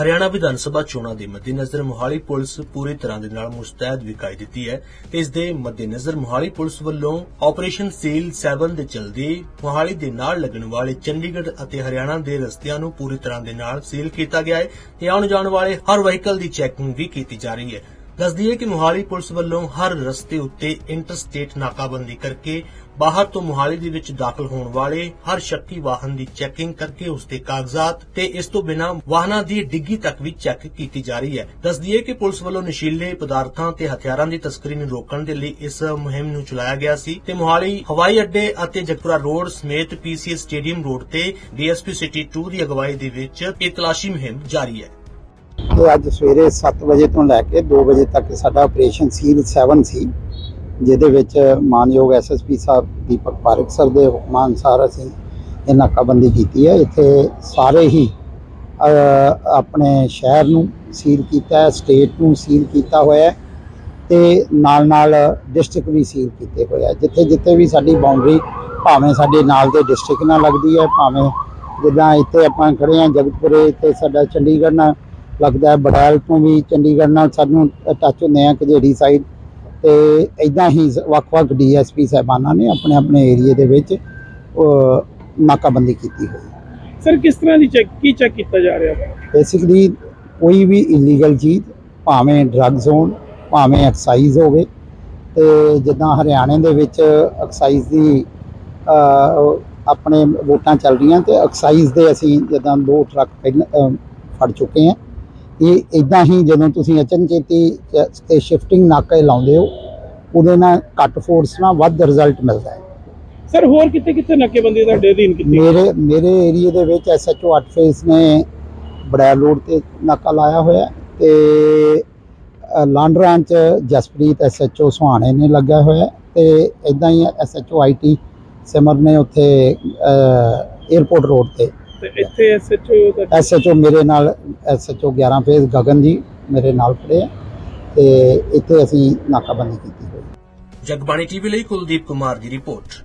ਹਰਿਆਣਾ ਵਿਧਾਨ ਸਭਾ ਚੋਣਾਂ ਦੇ ਮੱਦੇਨਜ਼ਰ ਮੋਹਾਲੀ ਪੁਲਿਸ ਪੂਰੀ ਤਰ੍ਹਾਂ ਦੇ ਨਾਲ ਮੁਸਤੈਦ ਵਿਖਾਈ ਦਿੱਤੀ ਹੈ। ਇਸ ਦੇ ਮੱਦੇਨਜ਼ਰ ਮੋਹਾਲੀ ਪੁਲਿਸ ਵੱਲੋਂ ਆਪਰੇਸ਼ਨ ਸੀਲ 7 ਦੇ ਚਲਦੇ ਮੋਹਾਲੀ ਦੇ ਨਾਲ ਲੱਗਣ ਵਾਲੇ ਚੰਡੀਗੜ੍ਹ ਅਤੇ ਹਰਿਆਣਾ ਦੇ ਰਸਤਿਆਂ ਨੂੰ ਪੂਰੀ ਤਰ੍ਹਾਂ ਦੇ ਨਾਲ ਸੀਲ ਕੀਤਾ ਗਿਆ ਹੈ ਤੇ ਆਉਣ ਜਾਣ ਵਾਲੇ ਹਰ ਵਹੀਕਲ ਦੀ ਚੈਕਿੰਗ ਵੀ ਕੀਤੀ ਜਾ ਰਹੀ ਹੈ। ਦੱਸਦੀ ਹੈ ਕਿ ਮੋਹਾਲੀ ਪੁਲਿਸ ਵੱਲੋਂ ਹਰ ਰਸਤੇ ਉੱਤੇ ਇੰਟਰਸਟੇਟ ਨਾਕਾਬੰਦੀ ਕਰਕੇ ਬਾਹਰ ਤੋਂ ਮੋਹਾਲੀ ਦੇ ਵਿੱਚ ਦਾਖਲ ਹੋਣ ਵਾਲੇ ਹਰ ਸ਼ੱਕੀ ਵਾਹਨ ਦੀ ਚੈਕਿੰਗ ਕਰਕੇ ਉਸ ਦੇ ਕਾਗਜ਼ਾਤ ਤੇ ਇਸ ਤੋਂ ਬਿਨਾਂ ਵਾਹਨਾਂ ਦੀ ਡਿੱਗੀ ਤੱਕ ਵੀ ਚੈੱਕ ਕੀਤੀ ਜਾ ਰਹੀ ਹੈ। ਦੱਸਦੀ ਹੈ ਕਿ ਪੁਲਿਸ ਵੱਲੋਂ ਨਸ਼ੀਲੇ ਪਦਾਰਥਾਂ ਤੇ ਹਥਿਆਰਾਂ ਦੀ ਤਸਕਰੀ ਨੂੰ ਰੋਕਣ ਦੇ ਲਈ ਇਸ ਮੁਹਿੰਮ ਨੂੰ ਚਲਾਇਆ ਗਿਆ ਸੀ ਤੇ ਮੋਹਾਲੀ ਹਵਾਈ ਅੱਡੇ ਅਤੇ ਜਗਪੁਰਾ ਰੋਡ ਸਮੇਤ ਪੀਸੀਐਸ ਸਟੇਡੀਅਮ ਰੋਡ ਤੇ ਡੀਐਸਪੀ ਸਿਟੀ 2 ਦੀ ਅਗਵਾਈ ਦੇ ਵਿੱਚ ਇਹ ਤਲਾਸ਼ੀ ਮੁਹਿੰਮ ਜਾਰੀ ਹੈ। ਇਹ ਅੱਜ ਸਵੇਰੇ 7 ਵਜੇ ਤੋਂ ਲੈ ਕੇ 2 ਵਜੇ ਤੱਕ ਸਾਡਾ ਆਪਰੇਸ਼ਨ ਸੀਲ 7 ਸੀ, ਜਿਹਦੇ ਵਿੱਚ ਮਾਨਯੋਗ ਐਸਐਸਪੀ ਸਾਹਿਬ, ਦੀਪਕ ਪਾਰਕ ਸਰ ਦੇ ਹੁਕਮਾਂ ਅਨੁਸਾਰ ਅਸੀਂ ਇਹ ਨਾਕਾਬੰਦੀ ਕੀਤੀ ਹੈ। ਇੱਥੇ ਸਾਰੇ ਹੀ ਆਪਣੇ ਸ਼ਹਿਰ ਨੂੰ ਸੀਲ ਕੀਤਾ ਹੈ ਸਟੇਟ ਨੂੰ ਸੀਲ ਕੀਤਾ ਹੋਇਆ ਹੈ ਤੇ ਨਾਲ ਨਾਲ ਡਿਸਟ੍ਰਿਕਟ ਵੀ ਸੀਲ ਕੀਤੇ ਹੋਏ ਆ। ਜਿੱਥੇ ਜਿੱਥੇ ਵੀ ਸਾਡੀ ਬਾਉਂਡਰੀ ਭਾਵੇਂ ਸਾਡੇ ਨਾਲ ਦੇ ਡਿਸਟ੍ਰਿਕਟ ਨਾਲ ਲੱਗਦੀ ਹੈ, ਭਾਵੇਂ ਜਿੱਦਾਂ ਇੱਥੇ ਆਪਾਂ ਖੜੇ ਆ ਜਗਤਪੁਰੇ ਤੇ ਸਾਡਾ ਚੰਡੀਗੜ੍ਹ ਨਾਲ ਲੱਗਦਾ ਹੈ। ਬੜੈਲ ਤੋਂ ਵੀ ਚੰਡੀਗੜ੍ਹ ਨਾਲ ਸਾਨੂੰ ਟੱਚ ਹੁੰਦੇ ਆ ਕਜੇੜੀ ਸਾਈਡ ਤੇ ਇਦਾਂ ਹੀ ਵੱਖ-ਵੱਖ ਡੀਐਸਪੀ ਸਾਹਿਬਾਨਾਂ ਨੇ ਆਪਣੇ ਆਪਣੇ ਏਰੀਏ ਦੇ ਵਿੱਚ ਨਾਕਾਬੰਦੀ ਕੀਤੀ ਹੋਈ। ਸਰ ਕਿਸ ਤਰ੍ਹਾਂ ਦੀ ਚੈੱਕ ਕੀ ਚੈੱਕ ਕੀਤਾ ਜਾ ਰਿਹਾ? ਹੈ ਬੇਸਿਕਲੀ ਕੋਈ ਵੀ ਇਲੀਗਲ ਚੀਜ਼ ਭਾਵੇਂ ਡਰੱਗਸ ਹੋਣ ਭਾਵੇਂ ਐਕਸਾਈਜ਼ ਹੋਵੇ ਤੇ ਜਿੱਦਾਂ ਹਰਿਆਣੇ ਦੇ ਵਿੱਚ ਐਕਸਾਈਜ਼ ਦੀ ਆਪਣੇ ਵੋਟਾਂ ਚੱਲ ਰਹੀਆਂ ਤੇ ਐਕਸਾਈਜ਼ ਦੇ ਅਸੀਂ ਜਿੱਦਾਂ ਦੋ ਟਰੱਕ ਫੜ ਚੁੱਕੇ ਹਾਂ ਇਹ ਇਦਾਂ ਹੀ ਜਦੋਂ ਤੁਸੀਂ ਅਚਨਚੇਤੀ ਤੇ ਸ਼ਿਫਟਿੰਗ ਨਾਕੇ ਲਾਉਂਦੇ ਹੋ ਉਹਦੇ ਨਾਲ ਘੱਟ ਫੋਰਸ ਨਾਲ ਵੱਧ ਰਿਜ਼ਲਟ ਮਿਲਦਾ ਹੈ ਸਰ ਹੋਰ ਕਿਤੇ ਕਿਤੇ ਨਾਕੇਬੰਦੀ ਤੁਹਾਡੇ ਅਧੀਨ ਕੀਤੀ ਗਈ? ਮੇਰੇ ਮੇਰੇ ਏਰੀਆ ਦੇ ਵਿੱਚ ਐਸਐਚਓ 8 ਫੇਸ ਨੇ ਬੜੈਲ ਰੋਡ ਤੇ ਨਾਕਾ ਲਾਇਆ ਹੋਇਆ ਤੇ ਲਾਂਡਰਾਂ ਚ ਜਸਪ੍ਰੀਤ ਐਸਐਚਓ ਸੁਹਾਣੇ ਨੇ ਲੱਗਾ ਹੋਇਆ ਤੇ ਇਦਾਂ ਹੀ ਐਸਐਚਓ ਆਈਟੀ ਸਿਮਰ ਨੇ ਉੱਥੇ 에어ਪੋਰਟ ਰੋਡ ਤੇ ਤੇ ਇੱਥੇ ਐਸਐਚਓ ਦਾ ਐਸਐਚਓ ਮੇਰੇ ਨਾਲ ਐਸਐਚਓ 11 ਫੇਸ ਗਗਨ ਜੀ ਮੇਰੇ ਨਾਲ ਖੜੇ ਆ ਤੇ ਇੱਥੇ ਅਸੀਂ ਨਾਕਾਬੰਦੀ ਕੀਤੀ ਹੋਈ। ਹੈ ਜਗਬਾਣੀ ਟੀਵੀ ਲਈ ਕੁਲਦੀਪ ਕੁਮਾਰ ਦੀ ਰਿਪੋਰਟ।